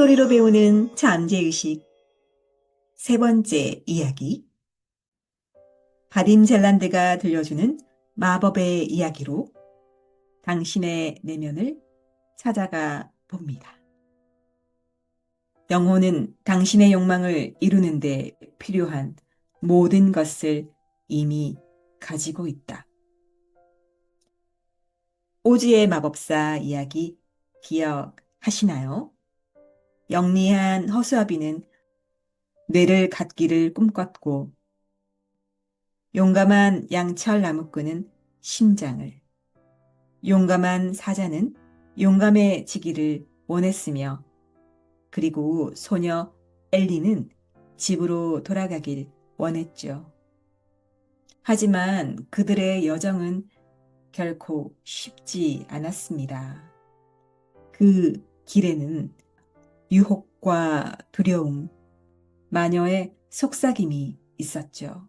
목소리로 배우는 잠재의식. 세 번째 이야기. 바딘 젤란드가 들려주는 마법의 이야기로 당신의 내면을 찾아가 봅니다. 영혼은 당신의 욕망을 이루는데 필요한 모든 것을 이미 가지고 있다. 오지의 마법사 이야기 기억하시나요? 영리한 허수아비는 뇌를 갖기를 꿈꿨고 용감한 양철 나무꾼은 심장을 용감한 사자는 용감해지기를 원했으며 그리고 소녀 엘리는 집으로 돌아가길 원했죠. 하지만 그들의 여정은 결코 쉽지 않았습니다. 그 길에는 유혹과 두려움, 마녀의 속삭임이 있었죠.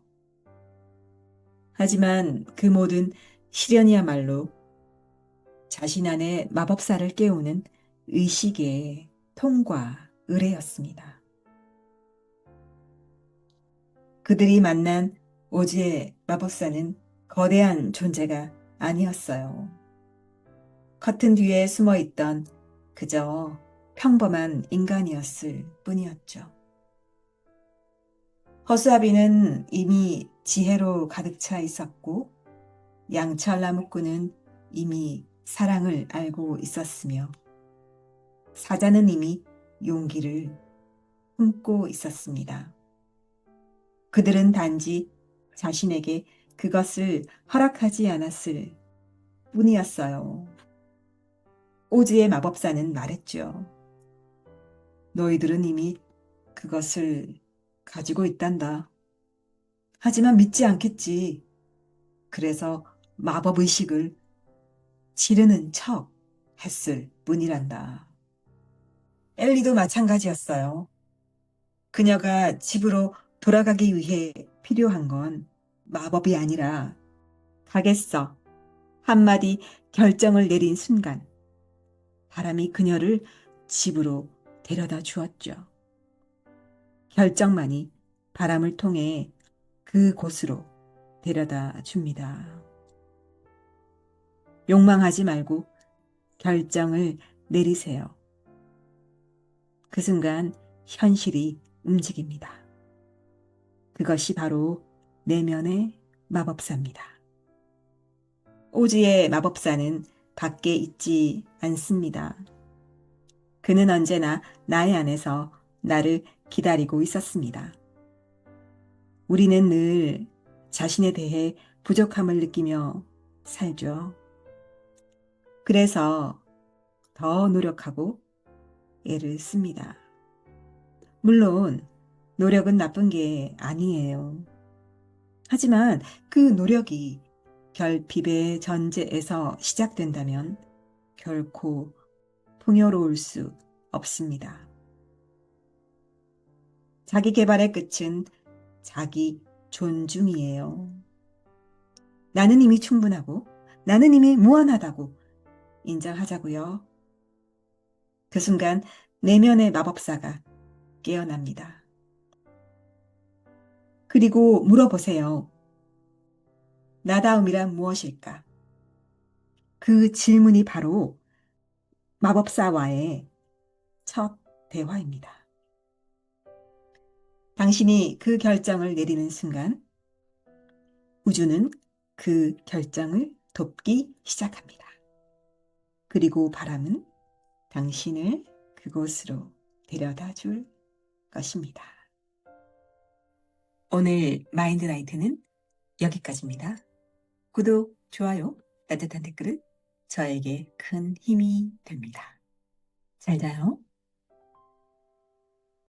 하지만 그 모든 시련이야말로 자신 안의 마법사를 깨우는 의식의 통과 의례였습니다. 그들이 만난 오즈의 마법사는 거대한 존재가 아니었어요. 커튼 뒤에 숨어 있던 그저 평범한 인간이었을 뿐이었죠. 허수아비는 이미 지혜로 가득 차 있었고 양철 나무꾼은 이미 사랑을 알고 있었으며 사자는 이미 용기를 품고 있었습니다. 그들은 단지 자신에게 그것을 허락하지 않았을 뿐이었어요. 오즈의 마법사는 말했죠. 너희들은 이미 그것을 가지고 있단다. 하지만 믿지 않겠지. 그래서 마법 의식을 지르는 척 했을 뿐이란다. 엘리도 마찬가지였어요. 그녀가 집으로 돌아가기 위해 필요한 건 마법이 아니라 가겠어. 한마디 결정을 내린 순간 바람이 그녀를 집으로 데려다 주었죠. 결정만이 바람을 통해 그 곳으로 데려다 줍니다. 욕망하지 말고 결정을 내리세요. 그 순간 현실이 움직입니다. 그것이 바로 내면의 마법사입니다. 오지의 마법사는 밖에 있지 않습니다. 그는 언제나 나의 안에서 나를 기다리고 있었습니다. 우리는 늘 자신에 대해 부족함을 느끼며 살죠. 그래서 더 노력하고 애를 씁니다. 물론 노력은 나쁜 게 아니에요. 하지만 그 노력이 결핍의 전제에서 시작된다면 결코 풍요로울 수 없습니다. 자기 개발의 끝은 자기 존중이에요. 나는 이미 충분하고 나는 이미 무한하다고 인정하자고요. 그 순간 내면의 마법사가 깨어납니다. 그리고 물어보세요. 나다움이란 무엇일까? 그 질문이 바로 마법사와의 첫 대화입니다. 당신이 그 결정을 내리는 순간 우주는 그 결정을 돕기 시작합니다. 그리고 바람은 당신을 그곳으로 데려다 줄 것입니다. 오늘 마인드나이트는 여기까지입니다. 구독, 좋아요, 따뜻한 댓글은 저에게 큰 힘이 됩니다. 잘 자요.